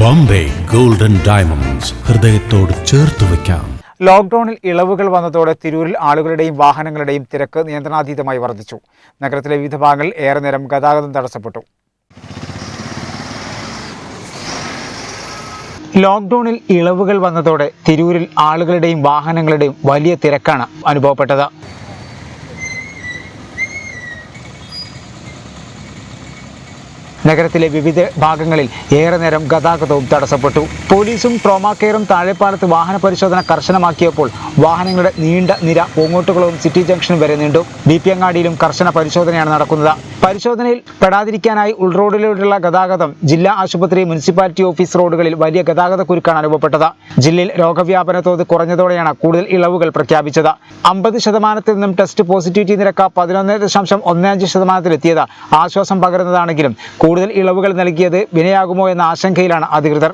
Bombay golden diamonds ഹൃദയത്തോട് ചേർത്ത് വയ്ക്കാം. ലോക്ക്ഡൌണിൽ ഇളവുകൾ വന്നതോടെ തിരൂരിൽ ആളുകളുടെയും വാഹനങ്ങളുടെയും തിരക്ക് നിയന്ത്രണാതീതമായി വർദ്ധിച്ചു. നഗരത്തിലെ വിവിധ ഭാഗങ്ങളിൽ ഏറെ നേരം ഗതാഗതം തടസ്സപ്പെട്ടു. ലോക്ക്ഡൌണിൽ ഇളവുകൾ വന്നതോടെ തിരൂരിൽ ആളുകളുടെയും വാഹനങ്ങളുടെയും വലിയ തിരക്കാണ് അനുഭവപ്പെട്ടത്. നഗരത്തിലെ വിവിധ ഭാഗങ്ങളിൽ ഏറെ നേരം ഗതാഗതവും തടസ്സപ്പെട്ടു. പോലീസും ട്രോമാ കെയറും താഴെപ്പാലത്ത് വാഹന പരിശോധന കർശനമാക്കിയപ്പോൾ വാഹനങ്ങളുടെ നീണ്ട നിര പൂങ്ങോട്ടുകളും സിറ്റി ജംഗ്ഷൻ വരെ നീണ്ടു. ബി പി അങ്ങാടിയിലും കർശന പരിശോധനയാണ് നടക്കുന്നത്. പരിശോധനയിൽ പെടാതിരിക്കാനായി ഉൾറോഡിലൂടെയുള്ള ഗതാഗതം ജില്ലാ ആശുപത്രി മുനിസിപ്പാലിറ്റി ഓഫീസ് റോഡുകളിൽ വലിയ ഗതാഗത കുരുക്കാണ് അനുഭവപ്പെട്ടത്. ജില്ലയിൽ രോഗവ്യാപന തോത് കുറഞ്ഞതോടെയാണ് കൂടുതൽ ഇളവുകൾ പ്രഖ്യാപിച്ചത്. അമ്പത് ശതമാനത്തിൽ നിന്നും ടെസ്റ്റ് പോസിറ്റിവിറ്റി നിരക്ക് പതിനൊന്ന് ദശാംശം ഒന്ന് അഞ്ച് ശതമാനത്തിലെത്തിയത് ആശ്വാസം പകരുന്നതാണെങ്കിലും കൂടുതൽ ഇളവുകൾ നൽകിയത് വിനയാകുമോ എന്ന ആശങ്കയിലാണ് അധികൃതർ